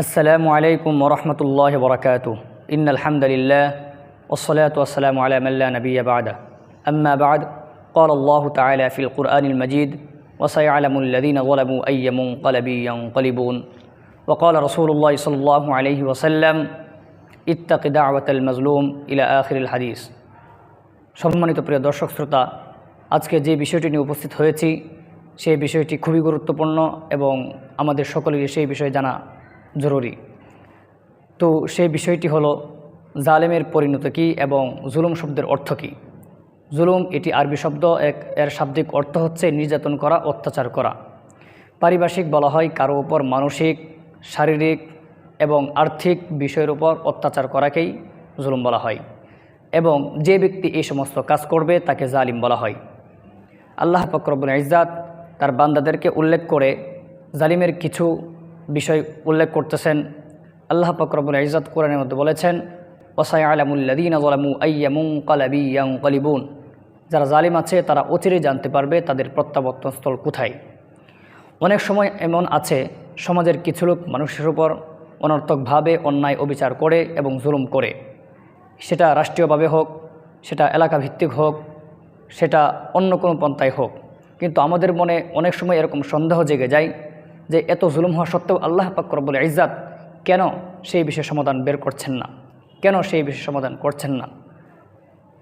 السلام عليكم ورحمة الله وبركاته إن الحمد لله والصلاة والسلام على من لا نبي بعده أما بعد قال الله تعالى في القرآن المجيد وسيعلم الذين ظلموا أي منقلب ينقلبون وقال رسول الله صلى الله عليه وسلم اتق دعوة المظلوم إلى آخر الحديث সম্মানিত প্রিয় দর্শক শ্রোতা আজকে যে বিষয়টি নিয়ে উপস্থিত হয়েছি সেই বিষয়টি খুবই গুরুত্বপূর্ণ এবং আমাদের সকলেরই সেই বিষয়ে জানা জরুরি। তো সেই বিষয়টি হলো, জালেমের পরিণত কী এবং জুলুম শব্দের অর্থ কী? জুলুম এটি আরবি শব্দ, এক, এর শাব্দিক অর্থ হচ্ছে নির্যাতন করা, অত্যাচার করা। পারিভাষিক বলা হয় কারও উপর মানসিক, শারীরিক এবং আর্থিক বিষয়ের উপর অত্যাচার করাকেই জুলুম বলা হয় এবং যে ব্যক্তি এই সমস্ত কাজ করবে তাকে জালিম বলা হয়। আল্লাহ ফকরবুল ইজাত তার বান্দাদেরকে উল্লেখ করে, জালিমের কিছু বিষয় উল্লেখ করতেছেন। আল্লাহ ফকরবুল ইজাত কোরআনের মধ্যে বলেছেন ওসাই আলামুল্লাদিন আজলামু আইয়ামুং কালাবি ইয়াং কালিবুন যারা জালিম আছে, তারা অচিরে জানতে পারবে তাদের প্রত্যাবর্তন স্থল কোথায়। অনেক সময় এমন আছে, সমাজের কিছু লোক মানুষের উপর অনর্থকভাবে অন্যায় অবিচার করে এবং জুলুম করে। সেটা রাষ্ট্রীয়ভাবে হোক, সেটা এলাকা ভিত্তিক হোক, সেটা অন্য কোনো পন্থায় হোক। কিন্তু আমাদের মনে অনেক সময় এরকম সন্দেহ জেগে যায় যে এত জুলুম হওয়া সত্ত্বেও আল্লাহ পাকরবুল ইজাত কেন সেই বিষয়ে সমাধান বের করছেন না? কেন সেই বিষয়ে সমাধান করছেন না?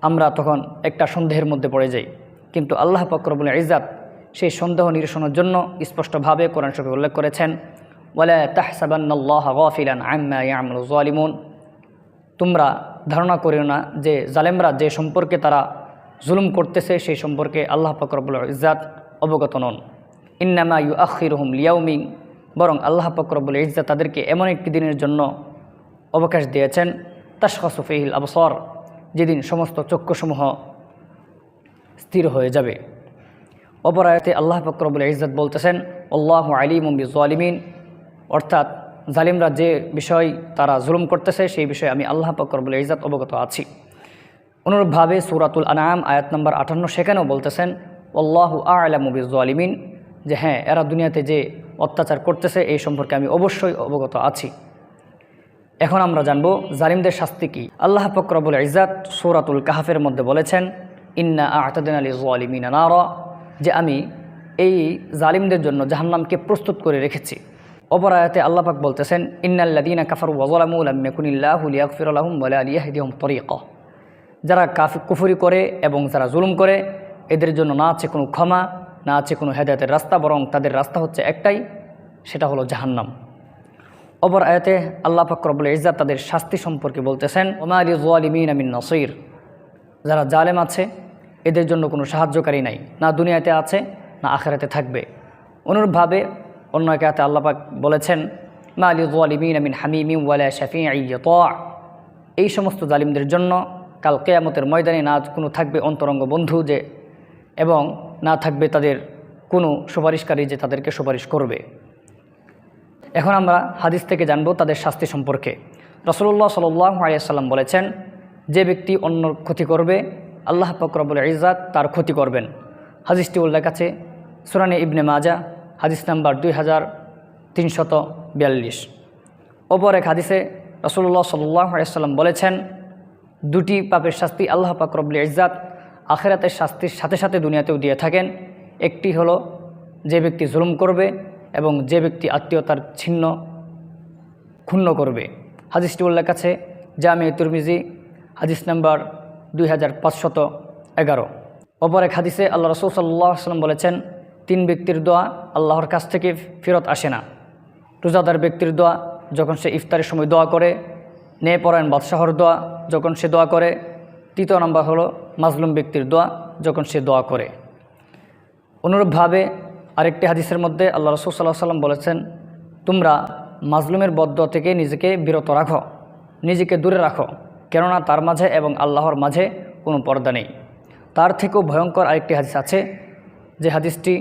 আমরা তখন একটা সন্দেহের মধ্যে পড়ে যাই। কিন্তু আল্লাহ পাকরবুল ইজাত সেই সন্দেহ নিরসনের জন্য স্পষ্টভাবে কোরআন শরীফে উল্লেখ করেছেন, ওয়ালা তাহসাবান্নাল্লাহ গাফিলান আম্মা তোমরা ধারণা করিও না যে জালেমরা যে সম্পর্কে তারা জুলুম করতেছে, সেই সম্পর্কে আল্লাহ ফকরবুল ইজাত অবগত নন। ইন্নামা ইউ আখির হুম লিয়াউমিং বরং আল্লাহ ফকরবুল ইজাত তাদেরকে এমন একটি দিনের জন্য অবকাশ দিয়েছেন তাসফিহিল আবসর, যেদিন সমস্ত চক্ষুসমূহ স্থির হয়ে যাবে। অপর আয়াতে আল্লাহ ফকরবুল ইজাত বলতেছেন, আল্লাহ আলিম জালিমিন অর্থাৎ জালিমরা যে বিষয় তারা জুলুম করতেছে, সেই বিষয়ে আমি আল্লাহ ফকরবুল ইজাত অবগত আছি। অনুরূপভাবে সুরাতুল আনাম আয়াত নম্বর আটান্ন সেখানেও বলতেছেন, আল্লাহ আলামুবি জালিমিন যে হ্যাঁ এরা দুনিয়াতে যে অত্যাচার করতেছে, এই সম্পর্কে আমি অবশ্যই অবগত আছি। এখন আমরা জানব জালিমদের শাস্তি কী। আল্লাহ ফকরবুল ইজাত সৌরাতুল কাহাফের মধ্যে বলেছেন, ইন্না আহতাদিন আলী জালিমিন নারা যে আমি এই জালিমদের জন্য জাহান্নামকে প্রস্তুত করে রেখেছি। অপর আয়াতে আল্লাপাক বলতেছেন ইন্নাল্লাদিনা কাফার ওয়াজলামুল আমিয়াকুনিল্লাহুলিয়াকফির আলহম বলে আলিয়াহিদিহম তরিক যারা কাফি, কুফুরি করে এবং যারা জুলুম করে, এদের জন্য না আছে কোনো ক্ষমা না আছে কোনো হেদায়তের রাস্তা, বরং তাদের রাস্তা হচ্ছে একটাই, সেটা হলো জাহান্নাম। অপর আয়াতে আল্লাহ ফাকরবুল ইজাত তাদের শাস্তি সম্পর্কে বলতেছেন, ওমা আলী জোয়ালিমিন আমিন নসির। যারা জালেম আছে, এদের জন্য কোনো সাহায্যকারী নাই, না দুনিয়াতে আছে, না আখেরাতে থাকবে। অনুরূপভাবে অন্য এক আয়াতে আল্লাপাক বলেছেন, মা আলী জোয়ালিমিন আমিন হামিমি ওয়ালা শাফি এই সমস্ত জালিমদের জন্য কাল কেয়ামতের ময়দানে না কোনো থাকবে অন্তরঙ্গ বন্ধু যে, এবং না থাকবে তাদের কোনো সুপারিশকারী যে তাদেরকে সুপারিশ করবে। এখন আমরা হাদিস থেকে জানব তাদের শাস্তি সম্পর্কে। রসুল্লাহ সাল্লাহ আলিয়াল্লাম বলেছেন, যে ব্যক্তি অন্য ক্ষতি করবে, আল্লাহ ফকরবুল ইজাত তার ক্ষতি করবেন। হাদিসটি উল্লেখ আছে সুরানে ইবনে মাজা হাদিস নাম্বার দুই হাজার তিনশত বিয়াল্লিশ। অপর এক হাদিসে রসুল্লাহ সাল্লাহ আলিয়াল্লাম বলেছেন, দুটি পাপের শাস্তি আল্লাহ পাকরবুল ইজাত আখেরাতের শাস্তির সাথে সাথে দুনিয়াতেও দিয়ে থাকেন। একটি হলো, যে ব্যক্তি জুলুম করবে এবং যে ব্যক্তি আত্মীয়তার ছিন্ন ক্ষুণ্ণ করবে। হাদিসটি উল্লেখ আছে, জামে তুরমিজি, হাদিস নাম্বার দুই হাজার পাঁচশত এগারো। অপর এক হাদিসে আল্লাহ রসুল সাল্লাহ সাল্লাম বলেছেন, তিন ব্যক্তির দোয়া আল্লাহর কাছ থেকে ফেরত আসে না। রোজাদার ব্যক্তির দোয়া যখন সে ইফতারের সময় দোয়া করে নে পরায়ণ বাদশাহর দোয়া যখন সে দোয়া করে, তৃতীয় নম্বর হলো মাজলুম ব্যক্তির দোয়া যখন সে দোয়া করে। অনুরূপভাবে আরেকটি হাদিসের মধ্যে আল্লাহ রসুল সাল্লাহ সাল্লাম বলেছেন, তোমরা মাজলুমের বদ্ধ থেকে নিজেকে বিরত রাখো, নিজেকে দূরে রাখো, কেননা তার মাঝে এবং আল্লাহর মাঝে কোনো পর্দা নেই। তার থেকেও ভয়ঙ্কর আরেকটি হাদিস আছে, যে হাদিসটি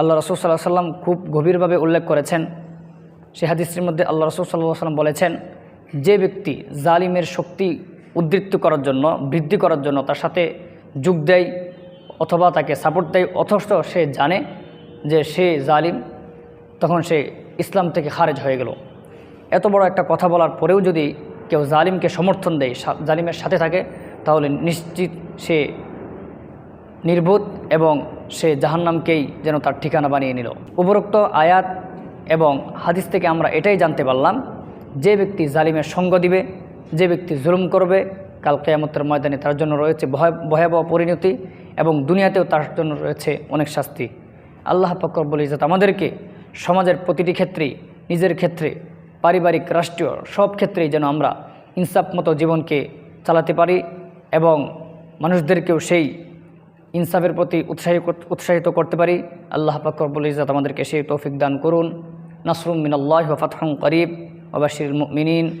আল্লাহ রসুল সাল্লাহ সাল্লাম খুব গভীরভাবে উল্লেখ করেছেন। সে হাদিসটির মধ্যে আল্লাহ রসুল সাল্লাহ সাল্লাম বলেছেন, যে ব্যক্তি জালিমের শক্তি উদ্বৃত্ত করার জন্য, বৃদ্ধি করার জন্য তার সাথে যোগ দেয় অথবা তাকে সাপোর্ট দেয়। অথচ সে জানে যে সে জালিম, তখন সে ইসলাম থেকে খারেজ হয়ে গেল। এত বড় একটা কথা বলার পরেও যদি কেউ জালিমকে সমর্থন দেয় জালিমের সাথে থাকে, তাহলে নিশ্চিত সে নির্বোধ এবং সে জাহান্নামকেই যেন তার ঠিকানা বানিয়ে নিল। উপরোক্ত আয়াত এবং হাদিস থেকে আমরা এটাই জানতে পারলাম, যে ব্যক্তি জালিমের সঙ্গ দিবে যে ব্যক্তি জুলুম করবে, কাল কেয়ামতের ময়দানে তার জন্য রয়েছে ভয় ভয়াবহ পরিণতি এবং দুনিয়াতেও তার জন্য রয়েছে অনেক শাস্তি। আল্লাহ ফকরবুল ইজাত আমাদেরকে সমাজের প্রতিটি ক্ষেত্রেই নিজের ক্ষেত্রে, পারিবারিক, রাষ্ট্রীয় সব ক্ষেত্রেই যেন আমরা ইনসাফ মতো জীবনকে চালাতে পারি এবং মানুষদেরকেও সেই ইনসাফের প্রতি উৎসাহী কর- উৎসাহিত করতে পারি। আল্লাহ পাকরবুল ইজাত আমাদেরকে সেই তৌফিক দান করুন। নাসরুম মিনাল্লাহ ফাতহম করিব। ওবাশির মিনীন